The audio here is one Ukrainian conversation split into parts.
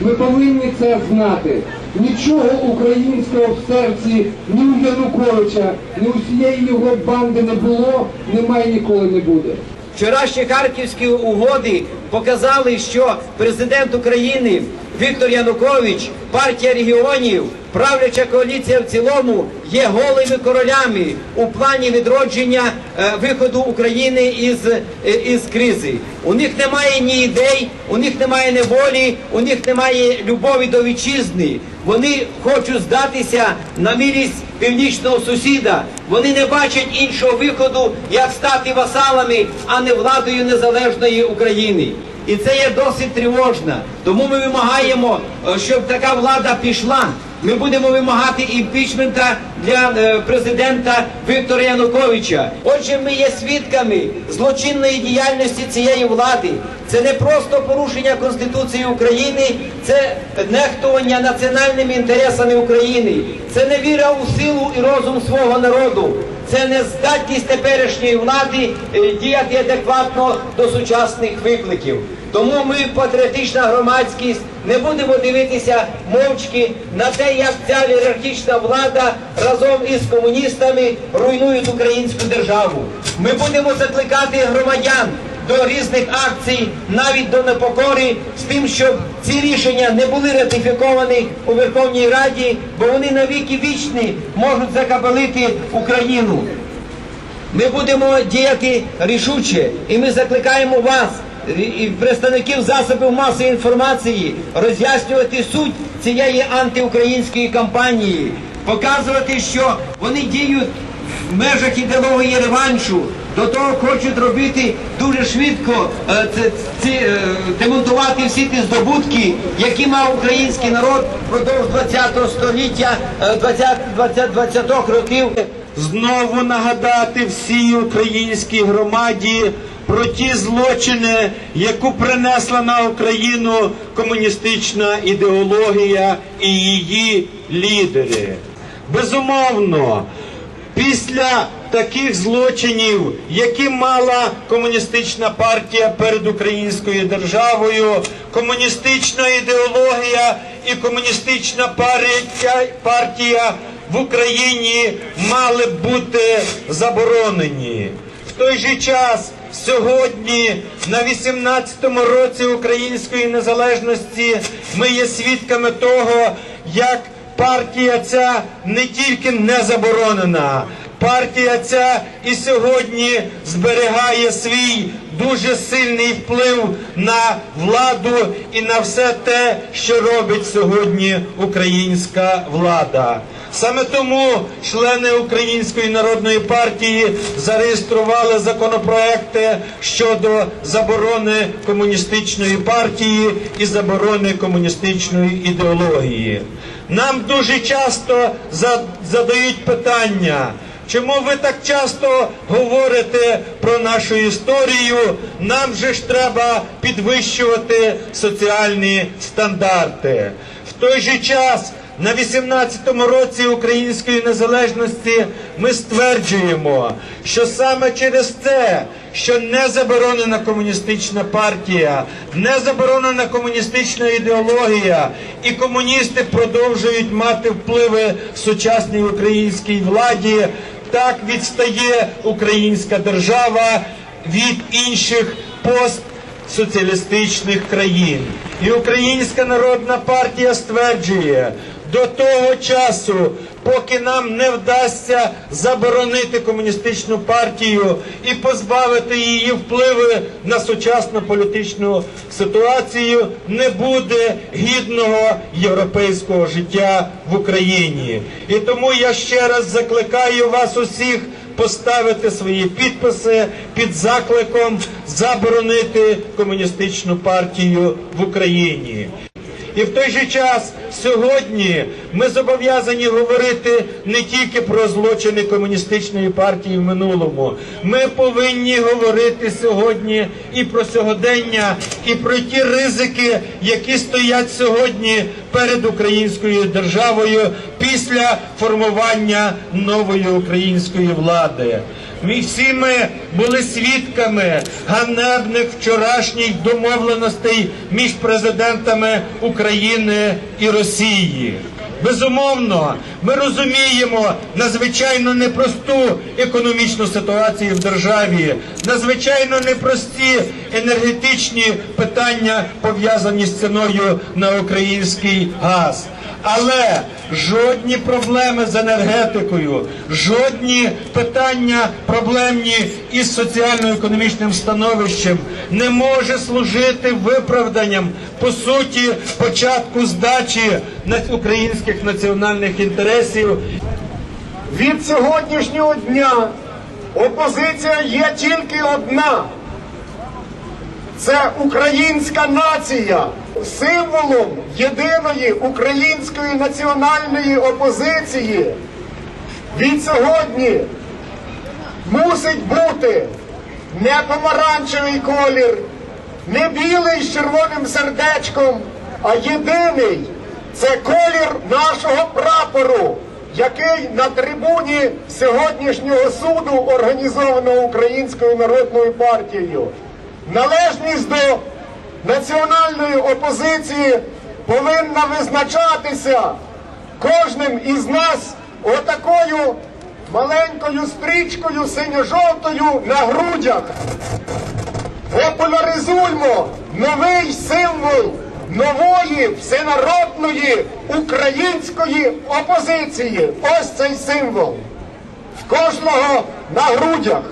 Ми повинні це знати. Нічого українського в серці ні у Януковича, ні у всієї його банди не було, немає ніколи не буде. Вчорашні харківські угоди показали, що президент України Віктор Янукович, партія регіонів, правляча коаліція в цілому є голими королями у плані відродження е, виходу України із, е, із кризи. У них немає ні ідей, у них немає неволі, у них немає любові до вітчизни. Вони хочуть здатися на милість північного сусіда. Вони не бачать іншого виходу, як стати васалами, а не владою незалежної України. І це є досить тривожно. Тому ми вимагаємо, е, щоб така влада пішла. Ми будемо вимагати імпічмента для е, президента Віктора Януковича. Отже, ми є свідками злочинної діяльності цієї влади. Це не просто порушення Конституції України, це нехтування національними інтересами України. Це невіра у силу і розум свого народу. Це нездатність теперішньої влади е, діяти адекватно до сучасних викликів. Тому ми, патріотична громадськість, не будемо дивитися мовчки на те, як ця олігархічна влада разом із комуністами руйнують українську державу. Ми будемо закликати громадян до різних акцій, навіть до непокори, з тим, щоб ці рішення не були ратифіковані у Верховній Раді, бо вони навіки вічні можуть закабалити Україну. Ми будемо діяти рішуче, і ми закликаємо вас, і- представників засобів масової інформації, роз'яснювати суть цієї антиукраїнської кампанії, показувати, що вони діють в межах ідеології реваншу. До того хочуть робити дуже швидко е, це- е, демонтувати всі ті здобутки, які мав український народ впродовж 20 століття, е, 20 20 20 років. знову нагадати всій українській громаді про ті злочини, яку принесла на Україну комуністична ідеологія і її лідери. Безумовно, після таких злочинів, які мала комуністична партія перед українською державою, комуністична ідеологія і комуністична партія, в Україні мали бути заборонені. В той же час сьогодні, на 18-му році української незалежності, ми є свідками того, як партія ця не тільки не заборонена, партія ця і сьогодні зберігає свій дуже сильний вплив на владу і на все те, що робить сьогодні українська влада. Саме тому члени Української народної партії зареєстрували законопроекти щодо заборони комуністичної партії і заборони комуністичної ідеології. Нам дуже часто задають питання. Чому ви так часто говорите про нашу історію? Нам же ж треба підвищувати соціальні стандарти. В той же час на 18-му році української незалежності ми стверджуємо, що саме через це, що не заборонена комуністична партія, не заборонена комуністична ідеологія, і комуністи продовжують мати впливи в сучасній українській владі, так відстає українська держава від інших пост соціалістичних країн. І Українська народна партія стверджує, до того часу, поки нам не вдасться заборонити комуністичну партію і позбавити її впливи на сучасну політичну ситуацію, не буде гідного європейського життя в Україні. І тому я ще раз закликаю вас усіх поставити свої підписи під закликом заборонити комуністичну партію в Україні. І в той же час сьогодні ми зобов'язані говорити не тільки про злочини комуністичної партії в минулому. Ми повинні говорити сьогодні і про сьогодення, і про ті ризики, які стоять сьогодні перед українською державою після формування нової української влади. Ми всі ми були свідками ганебних вчорашніх домовленостей між президентами України і Росії. Безумовно, ми розуміємо надзвичайно непросту економічну ситуацію в державі, надзвичайно непрості енергетичні питання пов'язані з ціною на український газ. Але жодні проблеми з енергетикою, жодні питання проблемні із соціально-економічним становищем не може служити виправданням по суті початку здачі українських національних інтересів Від сьогоднішнього дня опозиція є тільки одна. Це українська нація. Символом єдиної української національної опозиції від сьогодні мусить бути не помаранчевий колір, не білий з червоним сердечком, а єдиний це колір нашого прапору, який на трибуні сьогоднішнього суду організованого Українською народною партією. Належність до національної опозиції повинна визначатися кожним із нас отакою маленькою стрічкою синьо-жовтою на грудях. Популяризуймо новий символ нової всенародної української опозиції. Ось цей символ. В кожного на грудях.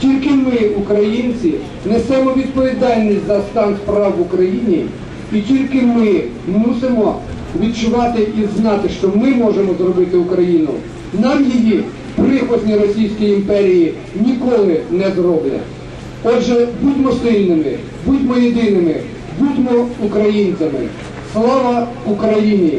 Тільки ми, українці, несемо відповідальність за стан справ в Україні, і тільки ми мусимо відчувати і знати, що ми можемо зробити Україну. Нам її прихвостні Російської імперії ніколи не зроблять. Отже, будьмо сильними, будьмо єдиними, будьмо українцями. Слава Україні!